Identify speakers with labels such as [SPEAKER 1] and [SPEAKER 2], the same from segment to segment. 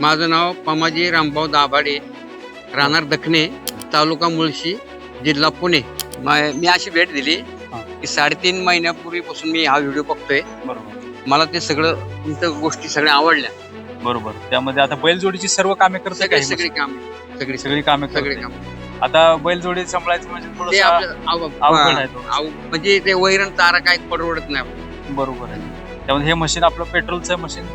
[SPEAKER 1] माझं नाव पमाजी रामभाऊ दाभाडे राहणार दखणे तालुका मुळशी जिल्हा पुणे. मा- मी अशी भेट दिली. की साडेतीन महिन्यापूर्वीपासून मी हा व्हिडिओ बघतोय.
[SPEAKER 2] बरोबर.
[SPEAKER 1] मला ते सगळं तुमच्या गोष्टी सगळ्या आवडल्या.
[SPEAKER 2] बरोबर. त्यामध्ये आता बैलजोडीची सर्व कामे करते
[SPEAKER 1] सगळे
[SPEAKER 2] काही
[SPEAKER 1] सगळी काम सगळी
[SPEAKER 2] सगळी कामे
[SPEAKER 1] सगळे
[SPEAKER 2] करते
[SPEAKER 1] काम.
[SPEAKER 2] आता बैलजोडी सांभाळायचं म्हणजे
[SPEAKER 1] ते
[SPEAKER 2] थोडं
[SPEAKER 1] आपलं आव-
[SPEAKER 2] अवघड आहे थोडं.
[SPEAKER 1] आव- म्हणजे ते वैरण तारा काय परवडत नाही.
[SPEAKER 2] बरोबर आहे. त्यामध्ये हे मशीन आपलं पेट्रोलचं मशीन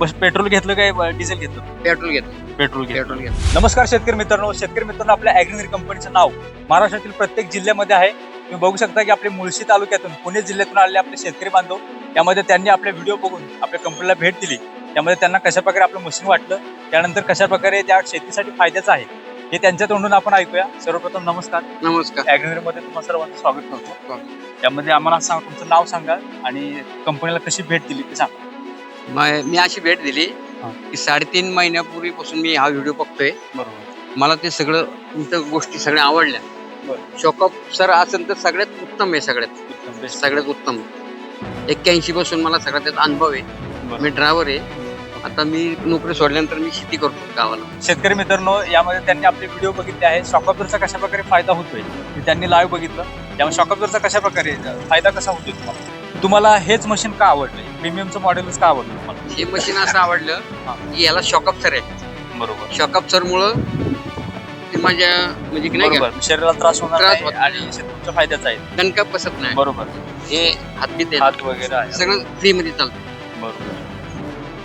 [SPEAKER 2] बस पेट्रोल घेतलं काय डिझेल घेतलं?
[SPEAKER 1] पेट्रोल घेतो
[SPEAKER 2] पेट्रोल घेतलं.
[SPEAKER 1] पेट्रोल घेतो
[SPEAKER 2] नमस्कार शेतकरी मित्रांनो शेतकरी मित्रांनो आपल्या ॲग्रिनरी कंपनीचं नाव महाराष्ट्रातील प्रत्येक जिल्ह्यामध्ये आहे. तुम्ही बघू शकता की आपले मुळशी तालुक्यातून पुणे जिल्ह्यातून आलेले आपले शेतकरी बांधव त्यामध्ये त्यांनी आपले व्हिडिओ बघून आपल्या कंपनीला भेट दिली. त्यामध्ये त्यांना कशा प्रकारे आपलं मशीन वाटलं त्यानंतर कशा प्रकारे त्या शेतीसाठी फायद्याचं आहे हे त्यांच्या तोंडून आपण ऐकूया. सर्वप्रथम नमस्कार.
[SPEAKER 1] नमस्कार.
[SPEAKER 2] ॲग्रिनरी मध्ये तुम्हाला सर्वांचं स्वागत करतो. त्यामध्ये आम्हाला सांगा तुमचं नाव सांगा आणि कंपनीला कशी भेट दिली ते सांगा.
[SPEAKER 1] मा- मी अशी भेट दिली
[SPEAKER 2] हा.
[SPEAKER 1] की साडेतीन महिन्यापूर्वीपासून मी हा व्हिडिओ बघतोय.
[SPEAKER 2] बरोबर.
[SPEAKER 1] मला ते सगळं तुमच्या गोष्टी सगळ्या आवडल्या.
[SPEAKER 2] बरं.
[SPEAKER 1] शॉकअप सर असेल तर सगळ्यात उत्तम आहे सगळ्यात.
[SPEAKER 2] बेस्ट
[SPEAKER 1] सगळ्यात उत्तम. एक्क्याऐंशी पासून मला सगळ्यात त्यात अनुभव आहे. मी ड्रायव्हर आहे. आता मी नोकरी सोडल्यानंतर मी शेती करतो गावाला.
[SPEAKER 2] शेतकरी मित्रांनो यामध्ये त्यांनी आपले व्हिडिओ बघितले आहे शॉकअपचा कशा प्रकारे फायदा होतोय? ते त्यांनी लाईव्ह बघितलं. त्यामुळे शॉकअपचा कशा प्रकारे फायदा कसा होतोय तुम्हाला? तुम्हाला हेच मशीन का आवडलं प्रीमियमचं मॉडेलच का आवडलं तुम्हाला?
[SPEAKER 1] हे मशीन असं आवडलं. की याला शॉकअप सर आहे
[SPEAKER 2] बरोबर.
[SPEAKER 1] शॉकअप सर मुळे ते माझ्या म्हणजे की नाही का?
[SPEAKER 2] बरोबर. शरीराला त्रास होणार
[SPEAKER 1] त्रास
[SPEAKER 2] नाही
[SPEAKER 1] होत
[SPEAKER 2] आणि तुमच्या फायद्याचा आहे.
[SPEAKER 1] दणका बसत नाही.
[SPEAKER 2] बरोबर.
[SPEAKER 1] हे हातबीत आहे.
[SPEAKER 2] हात वगैरे आहे.
[SPEAKER 1] सगळं फ्री मध्ये चालतं.
[SPEAKER 2] बरोबर.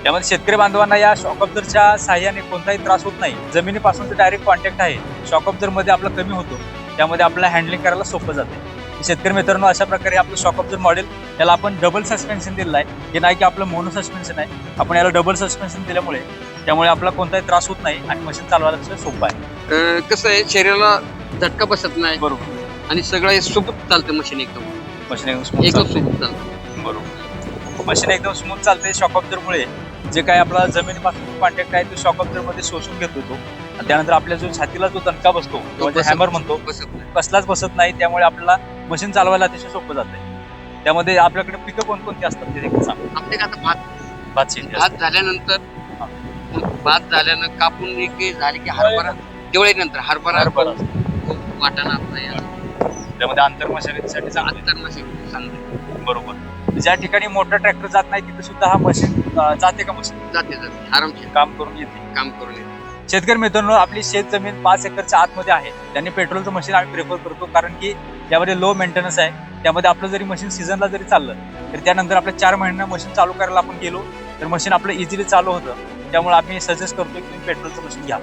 [SPEAKER 2] त्यामध्ये शेतकरी बांधवांना या शॉकअब्झरच्या साह्याने कोणताही त्रास होत नाही. जमिनीपासून डायरेक्ट कॉन्टॅक्ट आहे. शॉकअब्झरमध्ये आपला कमी होतो. त्यामध्ये आपल्याला हँडलिंग करायला सोपं जाते. शेतकरी मित्रांनो अशा प्रकारे आपलं शॉकअब्झर मॉडेल याला आपण डबल सस्पेन्शन दिलेलं आहे हे नाही की आपलं मोनो सस्पेन्शन आहे. आपण याला डबल सस्पेन्शन दिल्यामुळे त्यामुळे आपला कोणताही त्रास होत नाही आणि मशीन चालवायला सोपं आहे.
[SPEAKER 1] कसं आहे शरीराला झटका बसत नाही.
[SPEAKER 2] बरोबर.
[SPEAKER 1] आणि सगळं हे सोबत चालतं मशीन एकदम.
[SPEAKER 2] मशीन एकदम.
[SPEAKER 1] सोबत चालतं.
[SPEAKER 2] बरोबर. मशीन एकदम स्मूथ चालते शॉक मुळे. जे काय आपला जमिनीपासून कॉन्टॅक्ट आहे तो शॉकमध्ये शोषून घेतो तो. आणि त्यानंतर आपल्या जो छातीला जो दणका बसतो किंवा जे
[SPEAKER 1] बसत-
[SPEAKER 2] हॅमर म्हणतो कसलाच बसत नाही त्यामुळे आपल्याला मशीन चालवायला अतिशय सोपं जाते त्यामध्ये आपल्याकडे पिकं कोणकोणती असतात ते देखील सांग.
[SPEAKER 1] आपले का आता भात
[SPEAKER 2] भात शेती
[SPEAKER 1] भात झाल्यानंतर भात झाल्यानं कापून एक झाले की हरभरा दिवाळीनंतर हरभरा
[SPEAKER 2] हरभरा.
[SPEAKER 1] वाटाणा
[SPEAKER 2] त्यामध्ये आंतर मशागतीसाठी चांगलं
[SPEAKER 1] अंतर मशीन चांगलं.
[SPEAKER 2] बरोबर. ज्या ठिकाणी मोठा ट्रॅक्टर जात नाही तिथे सुद्धा हा मशीन जाते का मशीन
[SPEAKER 1] जाते जाते. आरामशीर.
[SPEAKER 2] काम करून येते.
[SPEAKER 1] काम करून येते.
[SPEAKER 2] शेतकरी मित्रांनो आपली शेत जमीन पाच एकरच्या आतमध्ये आहे. त्यांनी पेट्रोलचं मशीन आम्ही प्रेफर करतो कारण की त्यामध्ये लो मेंटेनन्स आहे त्यामध्ये आपलं जरी मशीन सीझनला जरी चाललं तर त्यानंतर आपल्या चार महिन्यांना मशीन चालू करायला आपण गेलो तर मशीन आपलं इझिली चालू होतं. त्यामुळे आम्ही सजेस्ट करतो की तुम्ही पेट्रोलचं मशीन घ्या.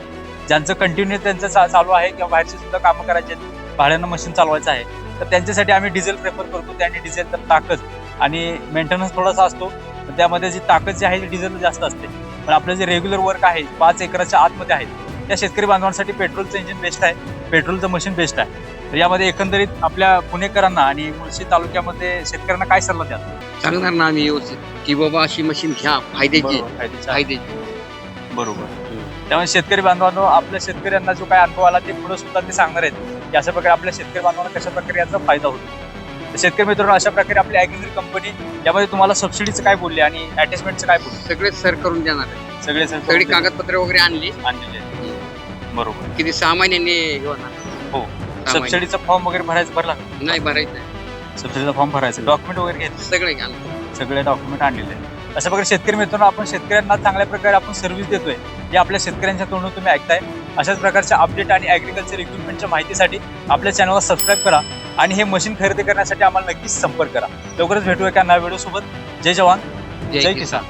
[SPEAKER 2] ज्यांचं कंटिन्यू त्यांचं चा- चालू आहे किंवा बाहेरचे सुद्धा कामं करायचे आहेत भाड्यानं मशीन चालवायचं आहे तर त्यांच्यासाठी आम्ही डिझेल प्रेफर करतो. त्याने डिझेल तर ताकद आणि मेंटेनन्स थोडासा असतो. त्यामध्ये जी ताकद जी आहे ती डिझेल जास्त असते. पण आपलं जे रेग्युलर वर्क आहे पाच एकराच्या आतमध्ये आहे त्या शेतकरी बांधवांसाठी पेट्रोलचं इंजिन बेस्ट आहे. पेट्रोलचं मशीन बेस्ट आहे. तर यामध्ये एकंदरीत आपल्या पुणेकरांना आणि मुळशी तालुक्यामध्ये शेतकऱ्यांना काय सल्ला द्याल?
[SPEAKER 1] सांगणार ना आम्ही व्यवस्थित की बाबा अशी मशीन घ्या फायद्याची
[SPEAKER 2] बरोबर, फायद्याचं आहे.
[SPEAKER 1] फायद्याची.
[SPEAKER 2] बरोबर. त्यामुळे शेतकरी बांधवांनो आपल्या शेतकऱ्यांना जो काय अनुभव आला ते पुढे सुद्धा ते सांगणार आहेत की अशा प्रकारे आपल्या शेतकरी बांधवांना कशा प्रकारे याचा फायदा होतो. तर शेतकरी मित्रांनो अशा प्रकारे आपली ॲग्रिकल्चर कंपनी यामध्ये तुम्हाला सबसिडीचं काय बोलले आणि अटॅचमेंटचं काय बोलले
[SPEAKER 1] सगळे सर करून देणार आहे
[SPEAKER 2] सगळे
[SPEAKER 1] सगळी कागदपत्र वगैरे आणली
[SPEAKER 2] आणलेले आहेत. बरोबर
[SPEAKER 1] किती सहा महिन्यांनी हे होणार.
[SPEAKER 2] हो
[SPEAKER 1] सहा महिने.
[SPEAKER 2] सबसिडीचा फॉर्म वगैरे भरायचं भरला?
[SPEAKER 1] नाही भरायचं.
[SPEAKER 2] सबसिडीचा फॉर्म भरायचं डॉक्युमेंट वगैरे घेतले
[SPEAKER 1] सगळे घाल
[SPEAKER 2] सगळे डॉक्युमेंट आणलेले आहेत. अशा प्रकारे शेतकरी मित्रांनो आपण शेतकऱ्यांना चांगल्या प्रकारे आपण सर्व्हिस देतोय हे आपल्या शेतकऱ्यांच्या तोंडून तुम्ही ऐकताय. अशाच प्रकारच्या अपडेट आणि ॲग्रिकल्चर इक्विपमेंटच्या माहितीसाठी आपल्या चॅनलला सबस्क्राईब करा आणि हे मशीन खरेदी करण्यासाठी आम्हाला नक्कीच संपर्क करा. लवकरच भेटूया एका नव्या व्हिडिओ सोबत. जय जवान.
[SPEAKER 1] जय
[SPEAKER 2] किसान.